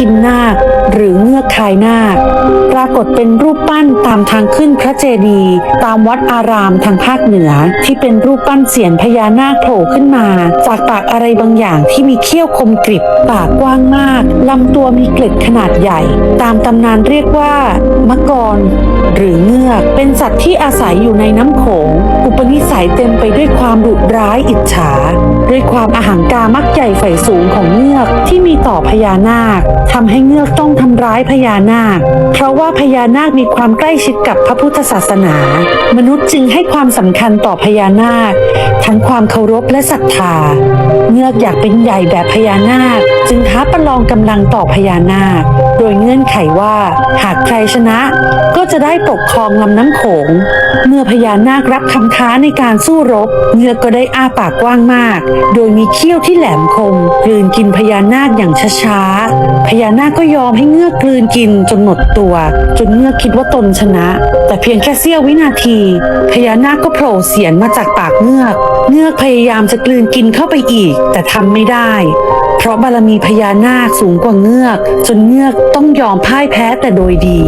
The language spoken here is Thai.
กินนาค หรือเงือกคายนาค ปรากฏเป็นรูปปั้นตามทางขึ้นพระเจดีย์ตามวัดอารามทางภาคเหนือ ที่เป็นรูปปั้นเสียนพญานาคโผล่ขึ้นมา จากปากอะไรบางอย่างที่มีเขี้ยวคมกริบปากกว้างมากลำตัวมีเกล็ดขนาดใหญ่ ตามตำนานเรียกว่ามะกรหรือเงือกเป็นสัตว์ที่อาศัยอยู่ในน้ำโขง อุปนิสัยเต็มไปด้วยความดุร้ายอิจฉา ด้วยความอาหังการมักใหญ่ไฟสูงของเงือกที่มีต่อพญานาคทำให้เงือกต้องทำร้ายพญานาค เพราะว่าพญานาคมีความใกล้ชิดกับพระพุทธศาสนา มนุษย์จึงให้ความสำคัญต่อพญานาค ทั้งความเคารพและศรัทธา เงือกอยากเป็นใหญ่แบบพญานาค จึงท้าประลองกำลังต่อพญานาค โดยเงื่อนไขว่า หากใครชนะก็จะได้ปกครองลำน้ำโขง เมื่อพญานาครับคำท้าในการสู้รบเงือกก็ได้อ้าปากกว้างมาก โดยมีเขี้ยวที่แหลมคมกลืนกินพญานาคอย่างช้าๆพญานาคก็ยอมให้เงือกกลืนกินจนหมดตัว จนเงือกคิดว่าตนชนะ แต่เพียงแค่เสี้ยววินาที พญานาคก็โผล่เสียนมาจากปากเงือก เงือกพยายามจะกลืนกินเข้าไปอีก แต่ทำไม่ได้ เพราะบารมีพญานาคสูงกว่าเงือก จนเงือกต้องยอมพ่ายแพ้แต่โดยดี